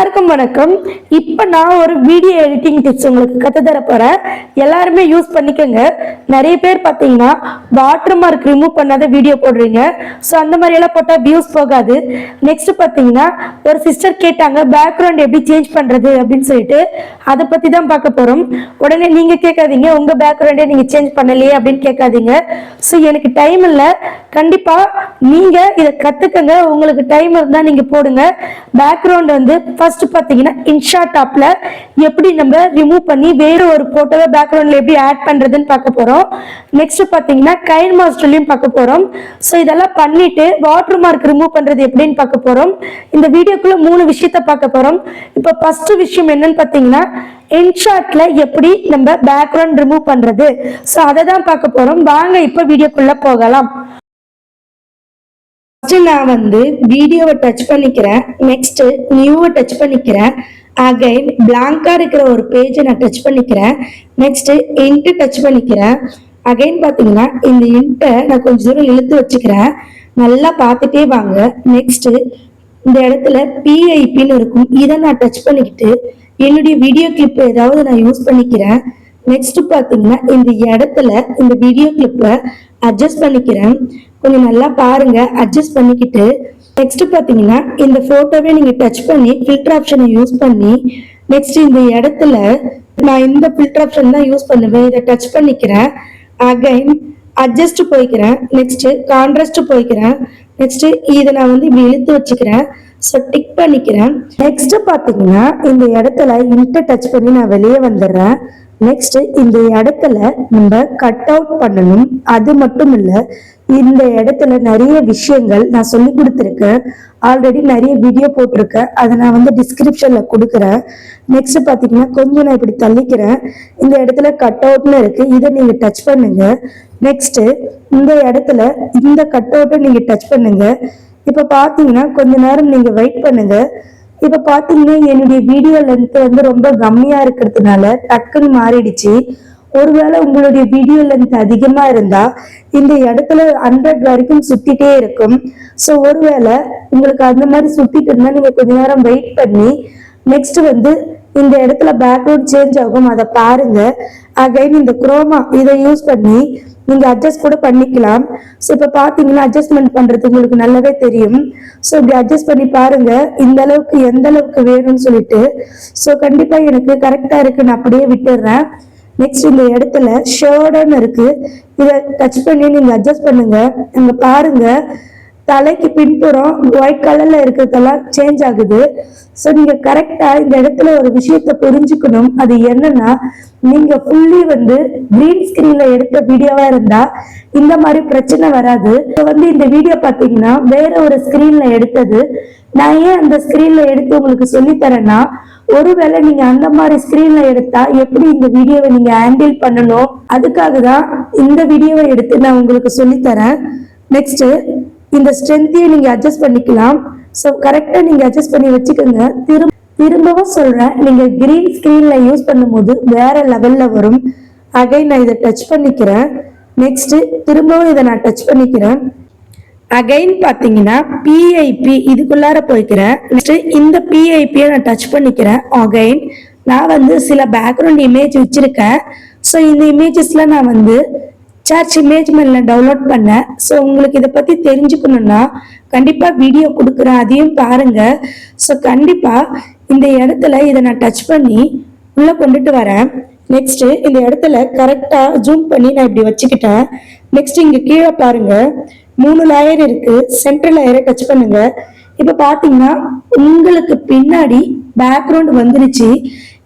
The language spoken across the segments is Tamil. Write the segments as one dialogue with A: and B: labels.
A: எல்லாருக்கும் வணக்கம். இப்போ நான் ஒரு வீடியோ எடிட்டிங் டிப்ஸ் உங்களுக்கு கத்து தர போறேன். எல்லாருமே யூஸ் பண்ணிக்கோங்க. நிறைய பேர் பார்த்தீங்கன்னா வாட்டர் மார்க் ரிமூவ் பண்ணாத வீடியோ போடுறீங்க. ஸோ அந்த மாதிரி எல்லாம் போட்டால் வியூஸ் போகாது. நெக்ஸ்ட் பார்த்தீங்கன்னா ஒரு சிஸ்டர் கேட்டாங்க பேக்ரவுண்ட் எப்படி சேஞ்ச் பண்றது? அப்படின்னு சொல்லிட்டு அதை பத்தி தான் பார்க்க போறோம். உடனே நீங்க கேட்காதீங்க உங்க பேக்ரவுண்டே நீங்க சேஞ்ச் பண்ணலையே அப்படின்னு கேட்காதீங்க. ஸோ எனக்கு டைம் இல்லை. கண்டிப்பா நீங்க இதை கத்துக்கங்க. உங்களுக்கு டைம் இருந்தா நீங்க போடுங்க. பேக்ரவுண்ட் வந்து ஃபர்ஸ்ட் பாத்தீங்கன்னா இன்ஷா டாப்ல எப்படி நம்ம ரிமூவ் பண்ணி வேற ஒரு போட்டோவை பேக்ரவுண்ட்ல எப்படி ஆட் பண்றதுன்னு பார்க்க போறோம். நெக்ஸ்ட் பாத்தீங்கன்னா கைன் மாஸ்டர்லயும் பார்க்க போறோம். ஸோ இதெல்லாம் பண்ணிட்டு வாட்டர் மார்க் ரிமூவ் பண்றது எப்படின்னு பார்க்க போறோம். இந்த வீடியோக்குள்ள மூணு விஷயத்த பார்க்க போறோம். இப்போ ஃபர்ஸ்ட் விஷயம் என்னன்னு பாத்தீங்கன்னா இன்ஷாட்ல எப்படி நம்ம பேக்ரவுண்ட் ரிமூவ் பண்றது. ஸோ அதை தான் பார்க்க போறோம். வாங்க இப்போ வீடியோக்குள்ள போகலாம். ஃபர்ஸ்ட் நான் வந்து வீடியோவை டச் பண்ணிக்கிறேன். நெக்ஸ்ட் நியூவை டச் பண்ணிக்கிறேன். அகைன் பிளாங்கா இருக்கிற ஒரு பேஜை நான் டச் பண்ணிக்கிறேன். நெக்ஸ்ட் இன்ட்டு டச் பண்ணிக்கிறேன். அகைன் பார்த்தீங்கன்னா இந்த இன்ட்டை நான் கொஞ்சம் தூரம் இழுத்து வச்சுக்கிறேன். நல்லா பார்த்துட்டே வாங்க. நெக்ஸ்ட் இந்த இடத்துல பிஐபின்னு இருக்கும். இதை நான் டச் பண்ணிக்கிட்டு என்னுடைய வீடியோ கிளிப் ஏதாவது நான் யூஸ் பண்ணிக்கிறேன். நெக்ஸ்ட் பாத்தீங்கன்னா இந்த இடத்துல இந்த வீடியோ கிளிப்பை அட்ஜஸ்ட் பண்ணிக்கிறேன். கொஞ்சம் நல்லா பாருங்க அட்ஜஸ்ட் பண்ணிக்கிட்டு. நெக்ஸ்ட் பாத்தீங்கன்னா இந்த போட்டோவை நீங்க டச் பண்ணி ஃபில்டர் ஆப்ஷனை யூஸ் பண்ணி நெக்ஸ்ட் இந்த இடத்துல நான் இந்த ஃபில்டர் ஆப்ஷன் தான் யூஸ் பண்ணுவேன். இதை டச் பண்ணிக்கிறேன். அகைன் அட்ஜஸ்ட் போய்க்கிறேன். நெக்ஸ்ட் கான்ட்ராஸ்ட் போய்க்கிறேன். நெக்ஸ்ட் இதை நான் வந்து இப்படி இழுத்து வச்சுக்கிறேன். ஸோ டிக் பண்ணிக்கிறேன். நெக்ஸ்ட் பார்த்தீங்கன்னா இந்த இடத்துல இன்ட்டை டச் பண்ணி நான் வெளியே வந்துடுறேன். நெக்ஸ்ட் இந்த இடத்துல நம்ம கட் அவுட் பண்ணணும். அது மட்டும் இல்ல இந்த இடத்துல நிறைய விஷயங்கள் நான் சொல்லி கொடுத்துருக்கேன். ஆல்ரெடி நிறைய வீடியோ போட்டிருக்கேன். அதை நான் வந்து டிஸ்கிரிப்ஷன்ல கொடுக்குறேன். நெக்ஸ்ட் பாத்தீங்கன்னா கொஞ்சம் நான் இப்படி தள்ளிக்கிறேன். இந்த இடத்துல கட் அவுட்னு இருக்கு. இதை நீங்க டச் பண்ணுங்க. நெக்ஸ்ட் இந்த இடத்துல இந்த கட் அவுட்டை நீங்க டச் பண்ணுங்க. இப்ப பாத்தீங்கன்னா கொஞ்ச நேரம் நீங்க வெயிட் பண்ணுங்க. இப்ப பாத்தீங்கன்னா என்னுடைய வீடியோ லென்த் வந்து ரொம்ப கம்மியா இருக்கிறதுனால டக்குன்னு மாறிடுச்சு. ஒருவேளை உங்களுடைய வீடியோ லென்த் அதிகமா இருந்தா இந்த இடத்துல ஹண்ட்ரட் வரைக்கும் சுத்திட்டே இருக்கும். ஸோ ஒருவேளை உங்களுக்கு அந்த மாதிரி சுத்திட்டு இருந்தா நீங்க கொஞ்ச நேரம் வெயிட் பண்ணி நெக்ஸ்ட் வந்து இந்த இடத்துல பேக்ரவுண்ட் சேஞ்ச் ஆகும் அதை பாருங்க. அகைன் இந்த குரோமா இதை யூஸ் பண்ணி நீங்க அட்ஜஸ்ட் கூட பண்ணிக்கலாம். ஸோ இப்போ பார்த்தீங்கன்னா அட்ஜஸ்ட்மெண்ட் பண்றது உங்களுக்கு நல்லாவே தெரியும். ஸோ இப்படி அட்ஜஸ்ட் பண்ணி பாருங்க. இந்த அளவுக்கு எந்த அளவுக்கு வேணும்னு சொல்லிட்டு. ஸோ கண்டிப்பா எனக்கு கரெக்டா இருக்கு. நான் அப்படியே விட்டுடுறேன் நெக்ஸ்ட் இந்த இடத்துல ஷேர்டுன்னு இருக்கு. இதை டச் பண்ணி நீங்க அட்ஜஸ்ட் பண்ணுங்க. அங்க பாருங்க. தலைக்கு பின்புறம் ஒயிட் கலர்ல இருக்கிறதெல்லாம் சேஞ்ச் ஆகுது. ஸோ நீங்க கரெக்டா இந்த இடத்துல ஒரு விஷயத்த புரிஞ்சுக்கணும். அது என்னன்னா நீங்க ஃபுல்லி வந்து கிரீன் ஸ்கிரீன்ல எடுத்த வீடியோவா இருந்தா இந்த மாதிரி பிரச்சனை வராது. இப்போ வந்து இந்த வீடியோ பாத்தீங்கன்னா வேற ஒரு ஸ்கிரீன்ல எடுத்தது. நான் ஏன் அந்த ஸ்கிரீன்ல எடுத்து உங்களுக்கு சொல்லி தரேன்னா ஒருவேளை நீங்க அந்த மாதிரி ஸ்கிரீன்ல எடுத்தா எப்படி இந்த வீடியோவை நீங்க ஹேண்டில் பண்ணணும்? அதுக்காக தான் இந்த வீடியோவை எடுத்து நான் உங்களுக்கு சொல்லி தரேன் நெக்ஸ்ட் இந்த ஸ்ட்ரென்த்தையும் நீங்க அட்ஜஸ்ட் பண்ணிக்கலாம். ஸோ கரெக்டாக நீங்க அட்ஜஸ்ட் பண்ணி வச்சுக்கோங்க. திரும்ப திரும்பவும் சொல்றேன் நீங்க கிரீன் ஸ்கிரீன்ல யூஸ் பண்ணும்போது வேற லெவல்ல வரும். அகைன் நான் இதை டச் பண்ணிக்கிறேன். நெக்ஸ்ட் திரும்பவும் இதை நான் டச் பண்ணிக்கிறேன். அகைன் பார்த்தீங்கன்னா பிஐபி இதுக்குள்ளார போய்க்கிறேன். நெக்ஸ்ட் இந்த பிஐபியை நான் டச் பண்ணிக்கிறேன். அகைன் நான் வந்து சில பேக்ரவுண்ட் இமேஜ் வச்சிருக்கேன். ஸோ இந்த இமேஜஸ்ல நான் வந்து சர்ச் இமேஜ் மேல டவுன்லோட் பண்ணேன் ஸோ உங்களுக்கு இதை பற்றி தெரிஞ்சுக்கணுன்னா கண்டிப்பாக வீடியோ கொடுக்குறேன். அதையும் பாருங்க. ஸோ கண்டிப்பாக இந்த இடத்துல இதை நான் டச் பண்ணி உள்ளே கொண்டுட்டு வரேன். நெக்ஸ்ட்டு இந்த இடத்துல கரெக்டாக ஜூம் பண்ணி நான் இப்படி வச்சுக்கிட்டேன். நெக்ஸ்ட் இங்கே கீழே பாருங்க. மூணு லேயர் இருக்குது சென்ட்ரல் லேயரை டச் பண்ணுங்க. இப்போ பார்த்தீங்கன்னா உங்களுக்கு பின்னாடி பேக்ரவுண்ட் வந்துருச்சு.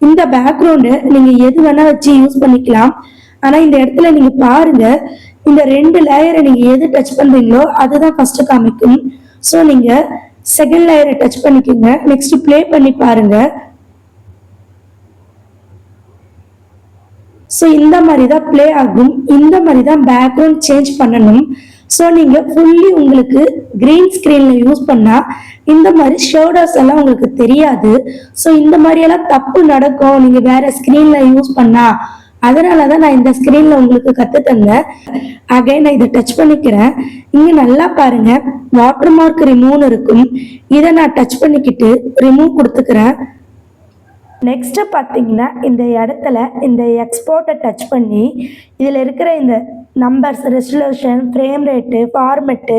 A: இந்த பேக்ரவுண்டு நீங்கள் எது வேணால் வச்சு யூஸ் பண்ணிக்கலாம். ஆனா இந்த இடத்துல நீங்க பாருங்க இந்த ரெண்டு லேயரை நீங்க எது டச் பண்றீங்களோ அதுதான் ஃபர்ஸ்ட் காமிக்கும். ஸோ நீங்க செகண்ட் லேயரை டச் பண்ணிக்கோங்க. நெக்ஸ்ட் ப்ளே பண்ணி பாருங்க. ஸோ இந்த மாதிரி தான் ப்ளே ஆகும். இந்த மாதிரி தான் பேக்ரவுண்ட் சேஞ்ச் பண்ணணும். ஸோ நீங்க ஃபுல்லி உங்களுக்கு கிரீன் ஸ்கிரீன்ல யூஸ் பண்ணா இந்த மாதிரி ஷோடர்ஸ் எல்லாம் உங்களுக்கு தெரியாது. ஸோ இந்த மாதிரி எல்லாம் தப்பு நடக்கும். நீங்க வேற ஸ்கிரீன்ல யூஸ் பண்ணா அதனால தான் நான் இந்த ஸ்க்ரீனில் உங்களுக்கு கற்று தந்தேன் அகைன் நான் இதை டச் பண்ணிக்கிறேன். இங்கே நல்லா பாருங்க வாட்டர் மார்க் ரிமூவ்னு இருக்கும். இதை நான் டச் பண்ணிக்கிட்டு ரிமூவ் கொடுத்துக்கிறேன். நெக்ஸ்ட்டு பார்த்தீங்கன்னா இந்த இடத்துல இந்த எக்ஸ்போர்ட்டை டச் பண்ணி இதில் இருக்கிற இந்த numbers resolution frame rate format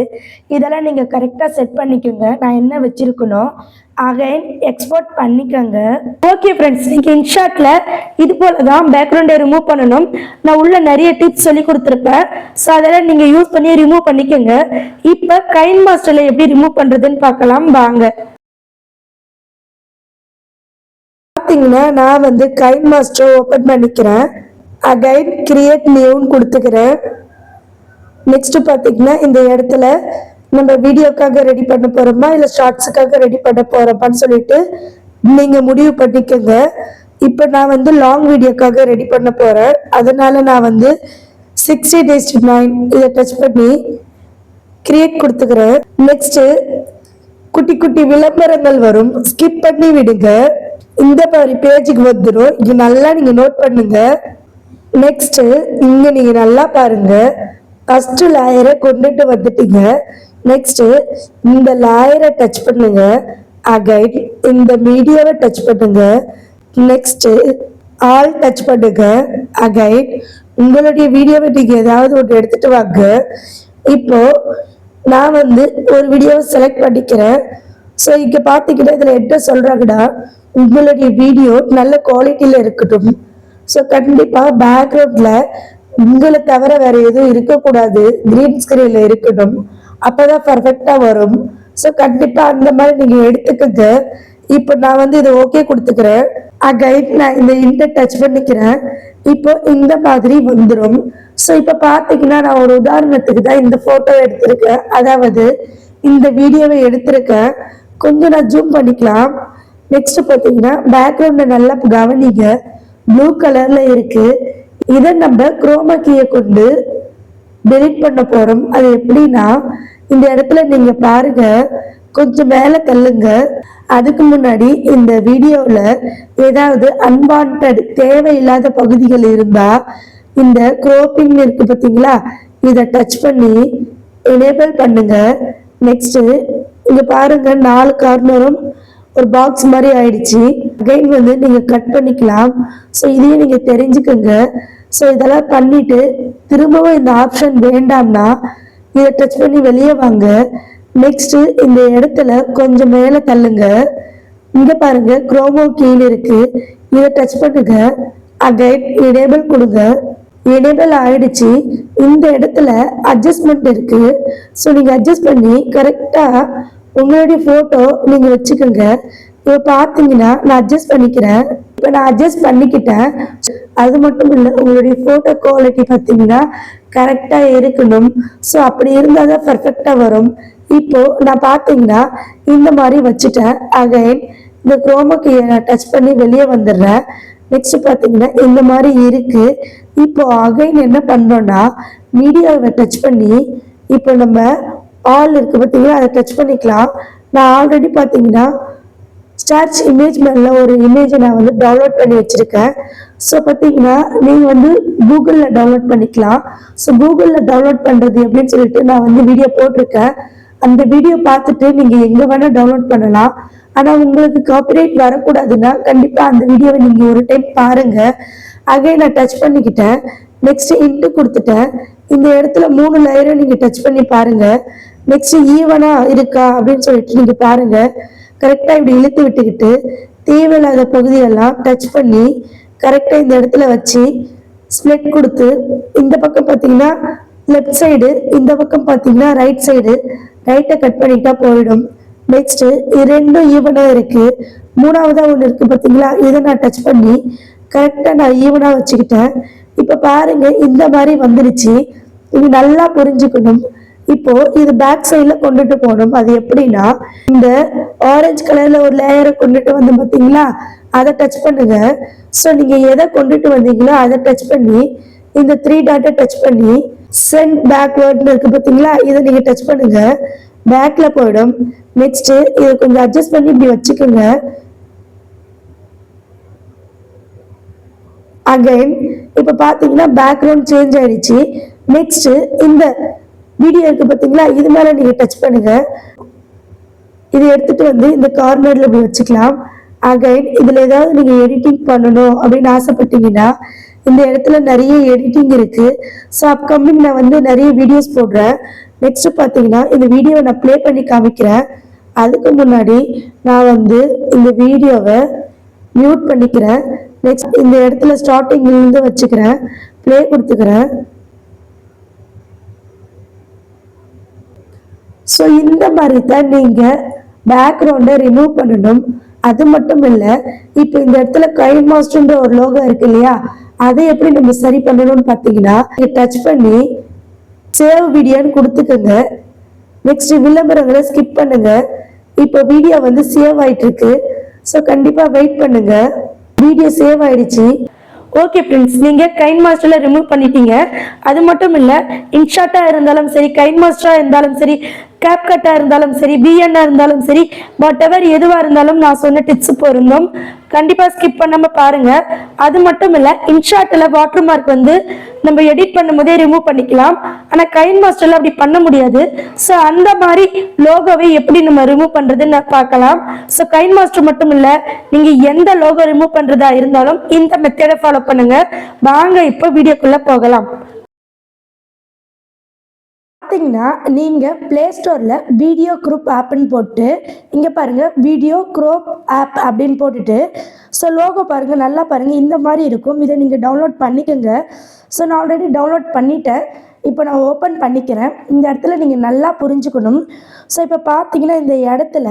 A: இதெல்லாம் நீங்கள் கரெக்டாக செட் பண்ணிக்கோங்க. நான் என்ன வச்சுருக்கணும் அகைன் எக்ஸ்போர்ட் பண்ணிக்கோங்க. ஓகே ஃப்ரெண்ட்ஸ் நீங்கள் இன்ஷாட்டில் இது போல தான் பேக்ரவுண்டை ரிமூவ் பண்ணணும். நான் உள்ள நிறைய டிப்ஸ் சொல்லி கொடுத்துருப்பேன். ஸோ அதெல்லாம் நீங்கள் யூஸ் பண்ணி ரிமூவ் பண்ணிக்கோங்க. இப்போ கைன் மாஸ்டரில் எப்படி ரிமூவ் பண்ணுறதுன்னு பார்க்கலாம். வாங்க. பார்த்தீங்கன்னா நான் வந்து கைன் மாஸ்டர் ஓப்பன் பண்ணிக்கிறேன். அகைன் கிரியேட் நியூன்னு கொடுத்துக்கிறேன். நெக்ஸ்ட் பார்த்தீங்கன்னா இந்த இடத்துல நம்ம வீடியோக்காக ரெடி பண்ண போறோமா? இல்லை ஷார்ட்ஸுக்காக ரெடி பண்ண போறோமான்னு சொல்லிட்டு நீங்க முடிவு பண்ணிக்கோங்க. இப்போ நான் வந்து லாங் வீடியோக்காக ரெடி பண்ண போறேன். அதனால நான் வந்து சிக்ஸ்டி டேஸ் நைன் இதை டச் பண்ணி கிரியேட் கொடுத்துக்கிறேன். நெக்ஸ்ட் குட்டி குட்டி விளம்பரங்கள் வரும். ஸ்கிப் பண்ணி விடுங்க. இந்த மாதிரி பேஜுக்கு வந்துடும் இது நல்லா நீங்க நோட் பண்ணுங்க. நெக்ஸ்ட்டு இங்கே நீங்கள் நல்லா பாருங்கள் ஃபஸ்ட்டு லாயரை கொண்டுட்டு வந்துட்டீங்க. நெக்ஸ்ட்டு இந்த லாயரை டச் பண்ணுங்க. அகைன் இந்த மீடியாவை டச் பண்ணுங்க. நெக்ஸ்ட்டு ஆல் டச் பண்ணுங்க. அகைன் உங்களுடைய வீடியோவை நீங்கள் ஏதாவது ஒன்று எடுத்துட்டு வாங்க. இப்போ நான் வந்து ஒரு வீடியோவை செலக்ட் பண்ணிக்கிறேன். ஸோ இங்கே பார்த்தீங்கன்னா இதில் என்ன சொல்கிறாங்கன்னா உங்களுடைய வீடியோ நல்ல குவாலிட்டியில் இருக்கட்டும். ஸோ கண்டிப்பாக பேக்ரவுண்டில் உங்களை தவிர வேற எதுவும் இருக்கக்கூடாது. கிரீன் ஸ்க்ரீனில் இருக்கணும் அப்போதான் பர்ஃபெக்டாக வரும். ஸோ கண்டிப்பாக அந்த மாதிரி நீங்கள் எடுத்துக்கங்க. இப்போ நான் வந்து இதை ஓகே கொடுத்துக்கிறேன். அகைன் நான் இந்த இன்டர் டச் பண்ணிக்கிறேன். இப்போ இந்த மாதிரி வந்துடும் ஸோ இப்போ பார்த்தீங்கன்னா நான் ஒரு உதாரணத்துக்கு தான் இந்த ஃபோட்டோ எடுத்திருக்கேன். அதாவது இந்த வீடியோவை எடுத்திருக்கேன். கொஞ்சம் நான் ஜூம் பண்ணிக்கலாம். நெக்ஸ்ட் பார்த்தீங்கன்னா பேக்ரவுண்டை நல்லா கவனிங்க. ப்ளூ கலர்ல இருக்கு. இதை நம்ம குரோமா கீயை கொண்டு டெலிட் பண்ண போறோம். அது எப்படின்னா இந்த இடத்துல நீங்க பாருங்க கொஞ்சம் மேலே தள்ளுங்க. அதுக்கு முன்னாடி இந்த வீடியோவில் ஏதாவது அன்வான்ட் தேவையில்லாத பகுதிகள் இருந்தால் இந்த குரோப்பிங் இருக்கு பார்த்தீங்களா? இதை டச் பண்ணி எனேபிள் பண்ணுங்க. நெக்ஸ்ட்டு இங்கே பாருங்க நாலு கார்னரும் ஒரு பாக்ஸ் மாதிரி ஆயிடுச்சு. அகைன் வந்து நீங்க கட் பண்ணிக்கலாம். ஸோ இதையும் நீங்க தெரிஞ்சுக்கோங்க. ஸோ இதெல்லாம் பண்ணிட்டு திரும்பவும் இந்த ஆப்ஷன் வேண்டாம்னா இதை டச் பண்ணி வெளியே வாங்க. நெக்ஸ்ட் இந்த இடத்துல கொஞ்சம் மேலே தள்ளுங்க. இங்க பாருங்க குரோமோ கீழ் இருக்கு. இதை டச் பண்ணுங்க. அகைன் எனேபிள் கொடுங்க. எனேபிள் ஆயிடுச்சு. இந்த இடத்துல அட்ஜஸ்ட்மெண்ட் இருக்கு. ஸோ நீங்க அட்ஜஸ்ட் பண்ணி கரெக்டாக உங்களுடைய போட்டோ நீங்க வச்சுக்கோங்க. இப்போ பார்த்தீங்கன்னா நான் அட்ஜஸ்ட் பண்ணிக்கிறேன். இப்போ நான் அட்ஜஸ்ட் பண்ணிக்கிட்டேன். அது மட்டும் இல்லை உங்களுடைய ஃபோட்டோ குவாலிட்டி பார்த்தீங்கன்னா கரெக்டாக இருக்கணும். ஸோ அப்படி இருந்தால் தான் பர்ஃபெக்டாக வரும். இப்போது நான் பார்த்தீங்கன்னா இந்த மாதிரி வச்சுட்டேன். அகைன் இந்த குரோமக்கு நான் டச் பண்ணி வெளியே வந்துடுறேன். நெக்ஸ்ட் பார்த்தீங்கன்னா இந்த மாதிரி இருக்குது இப்போ அகைன் என்ன பண்ணுறோன்னா மீடியாவை டச் பண்ணி இப்போ நம்ம ஆல் இருக்கு பார்த்தீங்களா அதை டச் பண்ணிக்கலாம். நான் ஆல்ரெடி பார்த்தீங்கன்னா ஸ்டார்ச் இமேஜ் மேல ஒரு இமேஜை நான் வந்து டவுன்லோட் பண்ணி வச்சிருக்கேன். ஸோ பார்த்தீங்கன்னா நீங்கள் வந்து கூகுளில் டவுன்லோட் பண்ணிக்கலாம். ஸோ கூகுளில் டவுன்லோட் பண்ணுறது எப்படின்னு சொல்லிட்டு நான் வந்து வீடியோ போட்டிருக்கேன். அந்த வீடியோ பார்த்துட்டு நீங்கள் எங்கே வேணால் டவுன்லோட் பண்ணலாம். ஆனால் உங்களுக்கு காப்பிரைட் வரக்கூடாதுன்னா கண்டிப்பாக அந்த வீடியோவை நீங்கள் ஒரு டைம் பாருங்கள் அகே நான் டச் பண்ணிக்கிட்டேன். நெக்ஸ்ட் இன்ட்டு கொடுத்துட்டேன். இந்த இடத்துல மூணு லேயரை நீங்கள் டச் பண்ணி பாருங்கள் நெக்ஸ்ட் ஈவனா இருக்கா அப்படின்னு சொல்லிட்டு நீங்க பாருங்க. கரெக்டா இப்படி இழுத்து விட்டுக்கிட்டு தேவையில்லாத பகுதியெல்லாம் டச் பண்ணி கரெக்டாக இந்த இடத்துல வச்சு ஸ்ப்ளிட் கொடுத்து இந்த பக்கம் பார்த்தீங்கன்னா லெஃப்ட் சைடு இந்த பக்கம் பார்த்தீங்கன்னா ரைட் சைடு ரைட்டை கட் பண்ணிட்டா போயிடும். நெக்ஸ்ட் இது ரெண்டும் ஈவனாக இருக்கு. மூணாவதா ஒன்று இருக்கு பார்த்தீங்களா? இதை நான் டச் பண்ணி கரெக்டாக நான் ஈவனாக வச்சுக்கிட்டேன். இப்போ பாருங்க இந்த மாதிரி வந்துருச்சு. இது நல்லா புரிஞ்சுக்கணும். இப்போ இது பேக் சைட்ல கொண்டுட்டு போகணும். அது எப்படின்னா இந்த ஆரஞ்சு கலர்ல ஒரு லேயரை கொண்டுட்டு வந்து பாத்தீங்களா அதை டச் பண்ணுங்க. ஸோ நீங்க எதை கொண்டுட்டு வந்தீங்களோ அதை டச் பண்ணி இந்த த்ரீ டாட்டை டச் பண்ணி சென்ட் பேக்வேர்ட்னு இருக்கு பாத்தீங்களா இதை நீங்க டச் பண்ணுங்க. பேக்ல போயிடும். நெக்ஸ்ட் இதை கொஞ்சம் அட்ஜஸ்ட் பண்ணி இப்படி வச்சுக்கோங்க. அகைன் இப்போ பார்த்தீங்கன்னா பேக்ரவுண்ட் சேஞ்ச் ஆயிடுச்சு. நெக்ஸ்ட் இந்த வீடியோ இருக்கு பார்த்தீங்களா இது மேலே நீங்கள் டச் பண்ணுங்க. இதை எடுத்துட்டு வந்து இந்த கார்னர்ல இப்படி வச்சுக்கலாம். அகைன் இதுல ஏதாவது நீங்க எடிட்டிங் பண்ணணும் அப்படின்னு ஆசைப்பட்டீங்கன்னா இந்த இடத்துல நிறைய எடிட்டிங் இருக்கு. ஸோ அப்கமிங் நான் வந்து நிறைய வீடியோஸ் போடுறேன். நெக்ஸ்ட் பார்த்தீங்கன்னா இந்த வீடியோவை நான் ப்ளே பண்ணி காமிக்கிறேன். அதுக்கு முன்னாடி நான் வந்து இந்த வீடியோவை மியூட் பண்ணிக்கிறேன். நெக்ஸ்ட் இந்த இடத்துல ஸ்டார்டிங்லேருந்து வச்சுக்கிறேன். ப்ளே கொடுத்துக்கிறேன். ஸோ இந்த மாதிரி தான் நீங்கள் பேக்ரவுண்டை ரிமூவ் பண்ணணும். அது மட்டும் இல்லை இப்போ இந்த இடத்துல கைன் மாஸ்டர்ன்ற ஒரு லோகோ இருக்கு இல்லையா? அதை எப்படி நம்ம சரி பண்ணணும்னு பார்த்தீங்கன்னா டச் பண்ணி சேவ் வீடியோன்னு கொடுத்துக்கோங்க. நெக்ஸ்ட் விளம்பரங்களை ஸ்கிப் பண்ணுங்க. இப்போ வீடியோ வந்து சேவ் ஆயிட்டு இருக்கு ஸோ கண்டிப்பாக வெயிட் பண்ணுங்க. வீடியோ சேவ் ஆயிடுச்சு. ஓகே ஃப்ரெண்ட்ஸ் நீங்கள் கைன் மாஸ்டர்ல ரிமூவ் பண்ணிட்டீங்க. அது மட்டும் இல்லை இன்ஷாட்டாக இருந்தாலும் சரி கைன் மாஸ்டராக இருந்தாலும் சரி கேப் கட்டாக இருந்தாலும் சரி பிஎன்னாக இருந்தாலும் சரி வாட் எவர் எதுவாக இருந்தாலும் நான் சொன்ன டிப்ஸ் பொருந்தும். கண்டிப்பாக ஸ்கிப் பண்ணாமல் பாருங்கள் அது மட்டும் இல்லை இன்ஷாட்டில் வாட்டர் மார்க் வந்து நம்ம எடிட் பண்ணும்போதே ரிமூவ் பண்ணிக்கலாம். ஆனால் கைன் மாஸ்டரில் அப்படி பண்ண முடியாது. ஸோ அந்த மாதிரி லோகோவை எப்படி நம்ம ரிமூவ் பண்ணுறதுன்னு பார்க்கலாம். ஸோ கைன் மாஸ்டர் மட்டும் இல்லை நீங்கள் எந்த லோகோ ரிமூவ் பண்ணுறதா இருந்தாலும் இந்த மெத்தடை ஃபாலோ பண்ணுங்கள் வாங்க இப்போ வீடியோக்குள்ளே போகலாம். பார்த்தீங்கன்னா நீங்கள் ப்ளே ஸ்டோரில் வீடியோ குரூப் ஆப்னு போட்டு இங்கே பாருங்கள் வீடியோ குரோப் ஆப் அப்படின்னு போட்டுட்டு ஸோ லோகோ பாருங்கள் நல்லா பாருங்கள் இந்த மாதிரி இருக்கும். இதை நீங்கள் டவுன்லோட் பண்ணிக்கோங்க. ஸோ நான் ஆல்ரெடி டவுன்லோட் பண்ணிட்டேன். இப்போ நான் ஓப்பன் பண்ணிக்கிறேன். இந்த இடத்துல நீங்கள் நல்லா புரிஞ்சுக்கணும். ஸோ இப்போ பார்த்தீங்கன்னா இந்த இடத்துல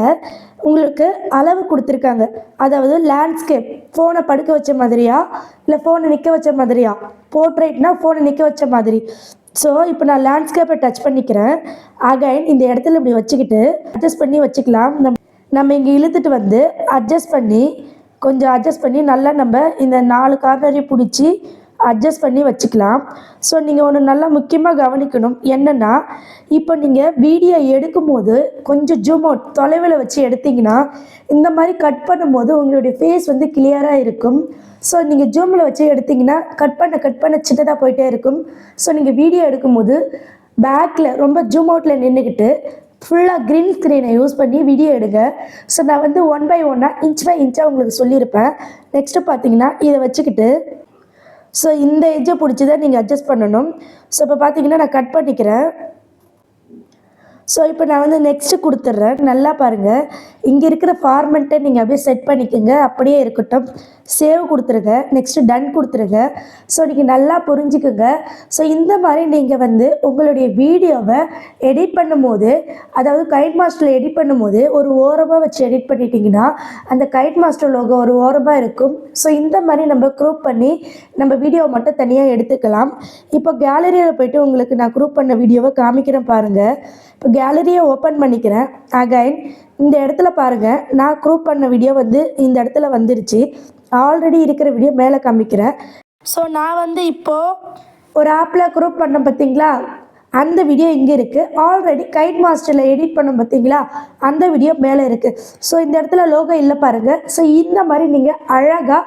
A: உங்களுக்கு அளவு கொடுத்துருக்காங்க. அதாவது லேண்ட்ஸ்கேப் ஃபோனை படுக்க வச்ச மாதிரியா? இல்லை ஃபோனை நிற்க வச்ச மாதிரியா? போர்ட்ரேட்னா ஃபோனை நிற்க வச்ச மாதிரி. ஸோ இப்போ நான் லேண்ட்ஸ்கேப்பை டச் பண்ணிக்கிறேன். அகைன் இந்த இடத்துல இப்படி வச்சுக்கிட்டு அட்ஜஸ்ட் பண்ணி வச்சுக்கலாம். நம் நம்ம இங்கே இழுத்துட்டு வந்து அட்ஜஸ்ட் பண்ணி கொஞ்சம் அட்ஜஸ்ட் பண்ணி நல்லா நம்ம இந்த நாலு கார்னரையும் பிடிச்சி அட்ஜஸ்ட் பண்ணி வச்சுக்கலாம். ஸோ நீங்கள் ஒன்று நல்லா முக்கியமாக கவனிக்கணும். என்னென்னா இப்போ நீங்கள் வீடியோ எடுக்கும்போது கொஞ்சம் ஜூம் அவுட் தொலைவில் வச்சு எடுத்தீங்கன்னா இந்த மாதிரி கட் பண்ணும்போது உங்களுடைய ஃபேஸ் வந்து கிளியராக இருக்கும். ஸோ நீங்கள் ஜூமில் வச்சு எடுத்தீங்கன்னா கட் பண்ண கட் பண்ண சின்னதாக போயிட்டே இருக்கும். ஸோ நீங்கள் வீடியோ எடுக்கும்போது பேக்கில் ரொம்ப ஜூம் அவுட்டில் நின்றுக்கிட்டு ஃபுல்லாக க்ரீன் ஸ்க்ரீனை யூஸ் பண்ணி வீடியோ எடுங்க. ஸோ நான் வந்து ஒன் பை ஒன்னாக இன்ச் பை இன்ச்சாக உங்களுக்கு சொல்லியிருப்பேன். நெக்ஸ்ட்டு பார்த்தீங்கன்னா இதை வச்சுக்கிட்டு ஸோ இந்த எஜ்ஜை பிடிச்சி தான் நீங்கள் அட்ஜஸ்ட் பண்ணணும். ஸோ இப்போ பார்த்தீங்கன்னா நான் கட் பண்ணிக்கிறேன். ஸோ இப்போ நான் வந்து நெக்ஸ்ட்டு கொடுத்துட்றேன். நல்லா பாருங்கள் இங்கே இருக்கிற ஃபார்மெண்ட்டை நீங்கள் அப்படியே செட் பண்ணிக்கோங்க. அப்படியே இருக்கட்டும். சேவ் கொடுத்துருங்க. நெக்ஸ்ட்டு டன் கொடுத்துருங்க. ஸோ நீங்கள் நல்லா புரிஞ்சுக்குங்க. ஸோ இந்த மாதிரி நீங்கள் வந்து உங்களுடைய வீடியோவை எடிட் பண்ணும்போது அதாவது கைட் மாஸ்டரில் எடிட் பண்ணும்போது ஒரு ஓரமாக வச்சு எடிட் பண்ணிட்டீங்கன்னா அந்த கைட் மாஸ்டர் லோகோ ஒரு ஓரமாக இருக்கும். ஸோ இந்த மாதிரி நம்ம குரூப் பண்ணி நம்ம வீடியோவை மட்டும் தனியாக எடுத்துக்கலாம். இப்போ கேலரியில் போயிட்டு உங்களுக்கு நான் குரூப் பண்ண வீடியோவை காமிக்கிறேன் பாருங்கள் இப்போ கேலரியை ஓப்பன் பண்ணிக்கிறேன். அகைன் இந்த இடத்துல பாருங்கள் நான் குரூப் பண்ண வீடியோ வந்து இந்த இடத்துல வந்துருச்சு. ஆல்ரெடி இருக்கிற வீடியோ மேலே காமிக்கிறேன். ஸோ நான் வந்து இப்போது ஒரு ஆப்பில் குரூப் பண்ணேன் பார்த்தீங்களா? அந்த வீடியோ இங்கே இருக்குது ஆல்ரெடி கைட் மாஸ்டரில் எடிட் பண்ணோம் பார்த்தீங்களா? அந்த வீடியோ மேலே இருக்குது ஸோ இந்த இடத்துல லோகோ இல்லை பாருங்கள் ஸோ இந்த மாதிரி நீங்கள் அழகாக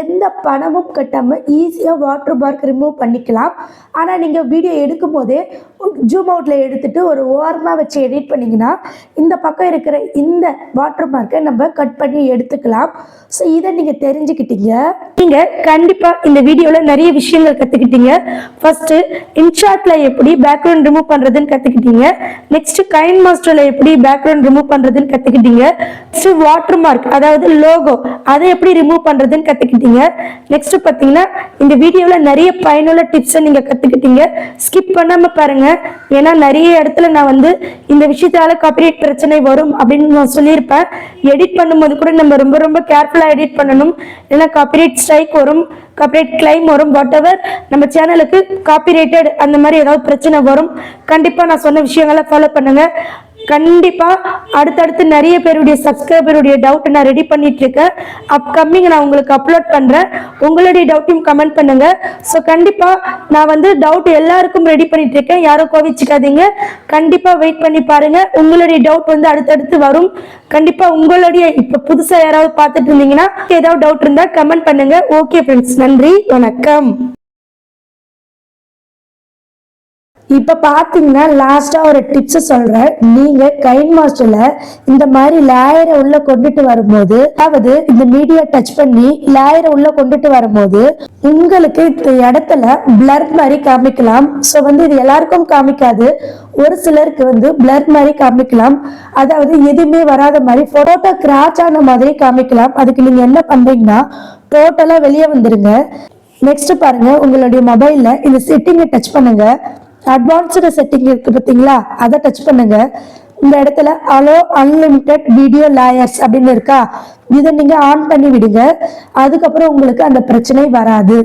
A: எந்த பணமும் கட்டாமல் ஈஸியாக வாட்டர் மார்க் ரிமூவ் பண்ணிக்கலாம். ஆனால் நீங்கள் வீடியோ எடுக்கும் போதே ஜூம் அவுட்டில் எடுத்துகிட்டு ஒரு ஓரமாக வச்சு எடிட் பண்ணிங்கன்னா இந்த பக்கம் இருக்கிற இந்த வாட்டர் மார்க்கை நம்ம கட் பண்ணி எடுத்துக்கலாம். ஸோ இதை நீங்கள் தெரிஞ்சுக்கிட்டீங்க. நீங்கள் கண்டிப்பாக இந்த வீடியோவில் நிறைய விஷயங்கள் கற்றுக்கிட்டீங்க ஃபஸ்ட்டு இன்ஷாட்டில் எப்படி பேக் பேக்ரவுண்ட் ரிமூவ் பண்ணுறதுன்னு கற்றுக்கிட்டீங்க நெக்ஸ்ட் கைன் மாஸ்டரில் எப்படி பேக்ரவுண்ட் ரிமூவ் பண்ணுறதுன்னு கற்றுக்கிட்டீங்க நெக்ஸ்ட் வாட்டர் மார்க் அதாவது லோகோ அதை எப்படி ரிமூவ் பண்ணுறதுன்னு கற்றுக்கிட்டீங்க நெக்ஸ்ட் பார்த்தீங்கன்னா இந்த வீடியோவில் நிறைய பயனுள்ள டிப்ஸை நீங்கள் கற்றுக்கிட்டீங்க ஸ்கிப் பண்ணாமல் பாருங்க. ஏன்னா நிறைய இடத்துல நான் வந்து இந்த விஷயத்தால காப்பிரைட் பிரச்சனை வரும் அப்படின்னு நான் சொல்லியிருப்பேன். எடிட் பண்ணும்போது கூட நம்ம ரொம்ப ரொம்ப கேர்ஃபுல்லாக எடிட் பண்ணணும். ஏன்னா காப்பிரைட் ஸ்ட்ரைக் வரும். காப்பிரைட் கிளைம் வரும் வாட் எவர் நம்ம சேனலுக்கு காப்பிரைட்டட் அந்த மாதிரி ஏதாவது பிரச்சனை வரும் கண்டிப்பாக நான் சொன்ன விஷயங்களை ஃபாலோ பண்ணுங்கள் கண்டிப்பாக அடுத்தடுத்து நிறைய பேருடைய சப்ஸ்கிரைபருடைய டவுட்டை நான் ரெடி பண்ணிட்டு இருக்கேன் அப்கமிங் நான் உங்களுக்கு அப்லோட் பண்ணுறேன் உங்களுடைய டவுட்டையும் கமெண்ட் பண்ணுங்க. ஸோ கண்டிப்பாக நான் வந்து டவுட் எல்லாருக்கும் ரெடி பண்ணிட்டு இருக்கேன் யாரும் கோவிச்சுக்காதீங்க. கண்டிப்பாக வெயிட் பண்ணி பாருங்க. உங்களுடைய டவுட் வந்து அடுத்தடுத்து வரும். கண்டிப்பாக உங்களுடைய இப்போ புதுசாக யாராவது பார்த்துட்டு இருந்தீங்கன்னா ஏதாவது டவுட் இருந்தால் கமெண்ட் பண்ணுங்க. ஓகே ஃப்ரெண்ட்ஸ் நன்றி. வணக்கம். இப்போ பார்த்தீங்கன்னா லாஸ்ட்டாக ஒரு டிப்ஸ் சொல்கிறேன் நீங்கள் கைன் மாஸ்டரில் இந்த மாதிரி லேயரை உள்ளே கொண்டுட்டு வரும்போது அதாவது இந்த மீடியா டச் பண்ணி லேயரை உள்ள கொண்டுட்டு வரும்போது உங்களுக்கு இந்த இடத்துல பிளர் மாதிரி காமிக்கலாம். ஸோ வந்து இது எல்லாருக்கும் காமிக்காது. ஒரு சிலருக்கு வந்து பிளர் மாதிரி காமிக்கலாம். அதாவது எதுவுமே வராத மாதிரி ஃபோட்டோ கிராச் ஆன மாதிரி காமிக்கலாம். அதுக்கு நீங்கள் என்ன பண்ணுறீங்கன்னா டோட்டலாக வெளியே வந்துடுங்க நெக்ஸ்ட் பாருங்க உங்களுடைய மொபைல்ல இந்த செட்டிங்கை டச் பண்ணுங்க. அட்வான்ஸ்டு செட்டிங் இருக்கு பார்த்தீங்களா? அதை டச் பண்ணுங்க. இந்த இடத்துல அலோ அன்லிமிட்டெட் வீடியோ லாயர்ஸ் அப்படின்னு இருக்கா? இதை நீங்க ஆன் பண்ணி விடுங்க அதுக்கப்புறம் உங்களுக்கு அந்த பிரச்சனை வராது.